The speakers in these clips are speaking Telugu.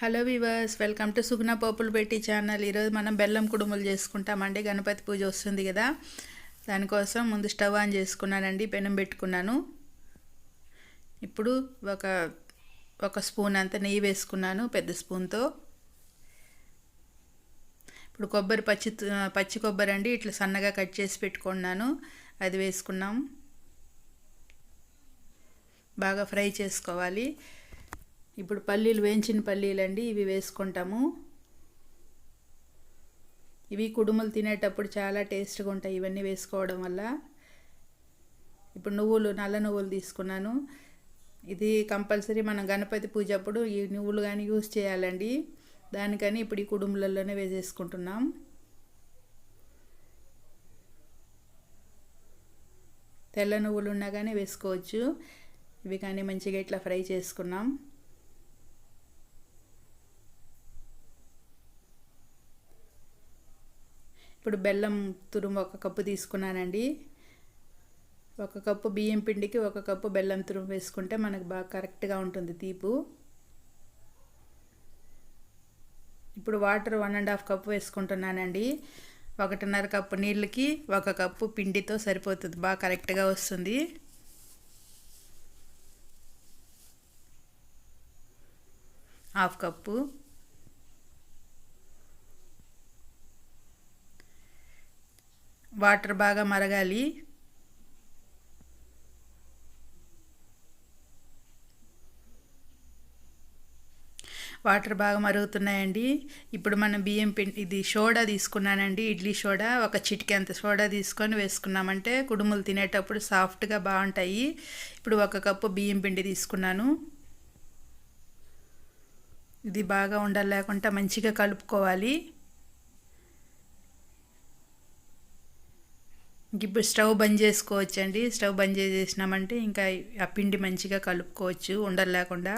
Hello viewers welcome to Suguna పోపులు పెట్టి ఛానల్. ఈరోజు మనం బెల్లం కుడుములు చేసుకుంటామండి. గణపతి పూజ వస్తుంది కదా. దానికోసం ముందు స్టవ్ ఆన్ చేసుకున్నానండి పెనం పెట్టుకున్నాను. ఇప్పుడు ఒక ఒక స్పూన్ అంత నెయ్యి వేసుకున్నాను పెద్ద స్పూన్తో. ఇప్పుడు కొబ్బరి పచ్చి పచ్చి కొబ్బరి అండి ఇట్లా సన్నగా కట్ చేసి పెట్టుకున్నాను. అది వేసుకున్నాం. బాగా ఫ్రై చేసుకోవాలి. ఇప్పుడు పల్లీలు వేయించిన పల్లీలు అండి ఇవి వేసుకుంటాము. ఇవి కుడుములు తినేటప్పుడు చాలా టేస్ట్గా ఉంటాయి ఇవన్నీ వేసుకోవడం వల్ల. ఇప్పుడు నువ్వులు నల్ల నువ్వులు తీసుకున్నాను. ఇది కంపల్సరీ మనం గణపతి పూజ అప్పుడు ఈ నువ్వులు కానీ యూజ్ చేయాలండి. దానికని ఇప్పుడు ఈ కుడుములలోనే వేసేసుకుంటున్నాం. తెల్ల నువ్వులు ఉన్నా కానీ వేసుకోవచ్చు. ఇవి కానీ మంచిగా ఇట్లా ఫ్రై చేసుకున్నాం. ఇప్పుడు బెల్లం తురుము ఒక కప్పు తీసుకున్నానండి. ఒక కప్పు బియ్యం పిండికి ఒక కప్పు బెల్లం తురుము వేసుకుంటే మనకు బాగా కరెక్ట్గా ఉంటుంది తీపు. ఇప్పుడు water one and half cup వేసుకుంటున్నానండి. ఒకటిన్నర కప్పు నీళ్ళకి ఒక కప్పు పిండితో సరిపోతుంది. బాగా కరెక్ట్గా వస్తుంది. Half cup. వాటర్ బాగా మరగాలి. వాటర్ బాగా మరుగుతున్నాయండి. ఇప్పుడు మనం బియ్యం పిండి ఇది సోడా తీసుకున్నానండి. ఇడ్లీ సోడా ఒక చిటికెంత సోడా తీసుకొని వేసుకున్నామంటే కుడుములు తినేటప్పుడు సాఫ్ట్గా బాగుంటాయి. ఇప్పుడు ఒక కప్పు బియ్యం పిండి తీసుకున్నాను. ఇది బాగా ఉండలేకుండా మంచిగా కలుపుకోవాలి. ఇప్పుడు స్టవ్ బంద్ చేసుకోవచ్చు అండి స్టవ్ బంద్ చేసేసినామంటే ఇంకా ఆ పిండి మంచిగా కలుపుకోవచ్చు ఉండలు లేకుండా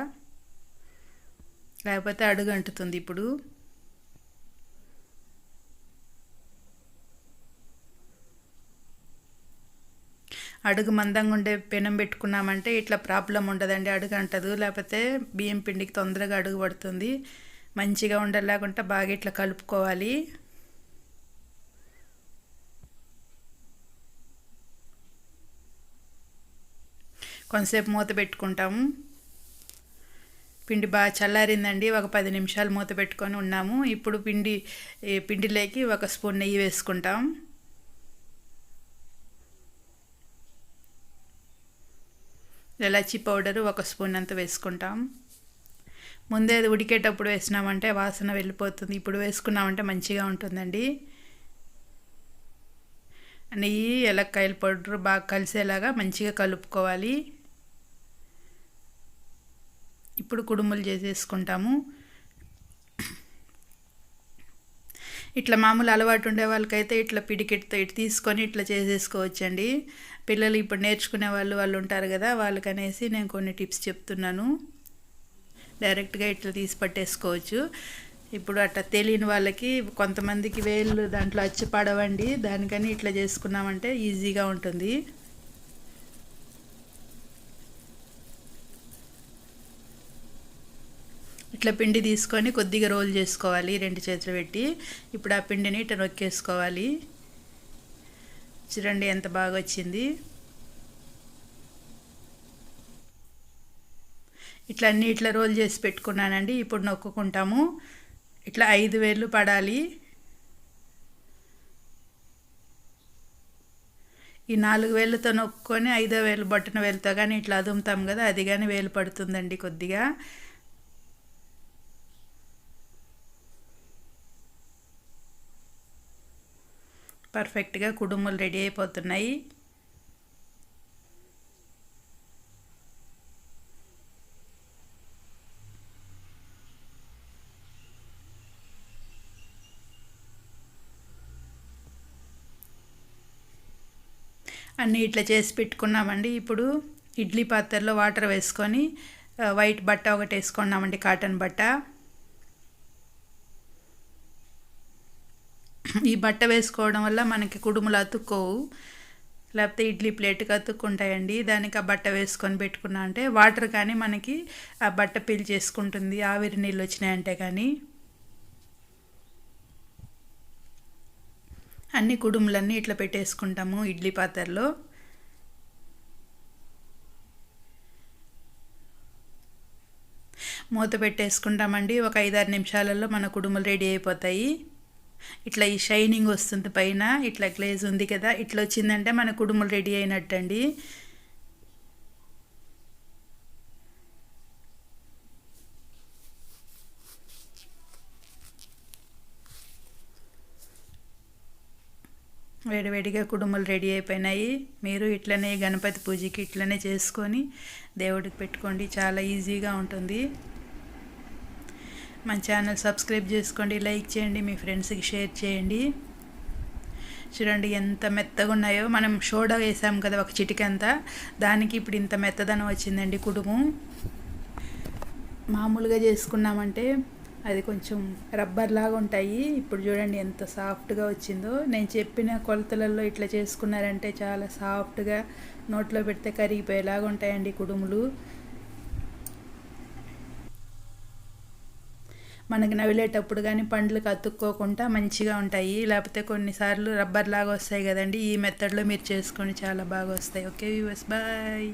లేకపోతే అడుగు అంటుతుంది ఇప్పుడు. అడుగు మందంగా ఉండే పెనం పెట్టుకున్నామంటే ఇట్లా ప్రాబ్లం ఉండదండి అడుగు అంటదు లేకపోతే బియ్యం పిండికి తొందరగా అడుగు పడుతుంది. మంచిగా ఉండలేకుండా బాగా ఇట్లా కలుపుకోవాలి. కొంతసేపు మూత పెట్టుకుంటాము. పిండి బాగా చల్లారిందండి. ఒక పది నిమిషాలు మూత పెట్టుకొని ఉన్నాము. ఇప్పుడు పిండి పిండిలోకి ఒక స్పూన్ నెయ్యి వేసుకుంటాం. ఎలాచి పౌడరు ఒక స్పూన్ అంత వేసుకుంటాం. ముందే అది ఉడికేటప్పుడు వేసినామంటే వాసన వెళ్ళిపోతుంది. ఇప్పుడు వేసుకున్నామంటే మంచిగా ఉంటుందండి. నెయ్యి ఎలక్కాయల పౌడర్ బాగా కలిసేలాగా మంచిగా కలుపుకోవాలి. ఇప్పుడు కుడుములు చేసేసుకుంటాము. ఇట్లా మామూలు అలవాటు ఉండే వాళ్ళకైతే ఇట్లా పిడికిట్తో ఇటు తీసుకొని ఇట్లా చేసేసుకోవచ్చండి. పిల్లలు ఇప్పుడు నేర్చుకునే వాళ్ళు వాళ్ళు ఉంటారు కదా వాళ్ళకనేసి నేను కొన్ని టిప్స్ చెప్తున్నాను. డైరెక్ట్గా ఇట్లా తీసి పట్టేసుకోవచ్చు. ఇప్పుడు అట్లా తెలియని వాళ్ళకి కొంతమందికి వేళ్ళు దాంట్లో అచ్చి పడవండి దానికని ఇట్లా చేసుకున్నామంటే ఈజీగా ఉంటుంది. ఇట్లా పిండి తీసుకొని కొద్దిగా రోల్ చేసుకోవాలి రెండు చేతులు పెట్టి. ఇప్పుడు ఆ పిండిని ఇట్లా నొక్కేసుకోవాలి. చూడండి ఎంత బాగా వచ్చింది. ఇట్లా అన్నీ ఇట్లా రోల్ చేసి పెట్టుకున్నానండి ఇప్పుడు నొక్కుకుంటాము. ఇట్లా ఐదు వేలు పడాలి. ఈ నాలుగు వేలతో నొక్కుని ఐదో వేలు బొట్టన వేలుతో కానీ ఇట్లా అదుముతాం కదా అది కానీ వేలు పడుతుందండి కొద్దిగా. పర్ఫెక్ట్గా కుడుములు రెడీ అయిపోతున్నాయి. అన్నీ ఇట్లా చేసి పెట్టుకున్నామండి. ఇప్పుడు ఇడ్లీ పాత్రలో వాటర్ వేసుకొని వైట్ బట్ట ఒకటి వేసుకున్నామండి కాటన్ బట్ట. ఈ బట్ట వేసుకోవడం వల్ల మనకి కుడుములు అతుక్కోవు. లేకపోతే ఇడ్లీ ప్లేట్కి అతుక్కుంటాయండి. దానికి ఆ బట్ట వేసుకొని పెట్టుకున్నా అంటే వాటర్ కానీ మనకి ఆ బట్ట పీల్ చేసుకుంటుంది. ఆవిరి నీళ్ళు వచ్చినాయంటే కానీ. అన్ని కుడుములన్నీ ఇట్లా పెట్టేసుకుంటాము ఇడ్లీ పాత్రలో. మూత పెట్టేసుకుంటామండి. ఒక ఐదారు నిమిషాలలో మన కుడుములు రెడీ అయిపోతాయి. ఇట్లా ఈ షైనింగ్ వస్తుంది పైన ఇట్లా గ్లేజ్ ఉంది కదా ఇట్లా వచ్చిందంటే మన కుడుములు రెడీ అయినట్టండి. వేడివేడిగా కుడుములు రెడీ అయిపోయినాయి. మీరు ఇట్లనే గణపతి పూజకి ఇట్లనే చేసుకొని దేవుడికి పెట్టుకోండి చాలా ఈజీగా ఉంటుంది. మన ఛానల్ సబ్స్క్రైబ్ చేసుకోండి లైక్ చేయండి మీ ఫ్రెండ్స్కి షేర్ చేయండి. చూడండి ఎంత మెత్తగా ఉన్నాయో. మనం సోడా వేసాం కదా ఒక చిటికంతా దానికి ఇప్పుడు ఇంత మెత్తదనం వచ్చిందండి కుడుము. మామూలుగా చేసుకున్నామంటే అది కొంచెం రబ్బర్ లాగా ఉంటాయి. ఇప్పుడు చూడండి ఎంత సాఫ్ట్గా వచ్చిందో. నేను చెప్పిన కొలతలలో ఇట్లా చేసుకున్నారంటే చాలా సాఫ్ట్గా నోట్లో పెడితే కరిగిపోయేలాగా ఉంటాయండి కుడుములు. మనకి నవిలేటప్పుడు కానీ పండ్లు కత్తుక్కోకుండా మంచిగా ఉంటాయి. లేకపోతే కొన్నిసార్లు రబ్బర్ లాగా వస్తాయి కదండి. ఈ మెథడ్లో మీరు చేసుకొని చాలా బాగా వస్తాయి. Okay viewers bye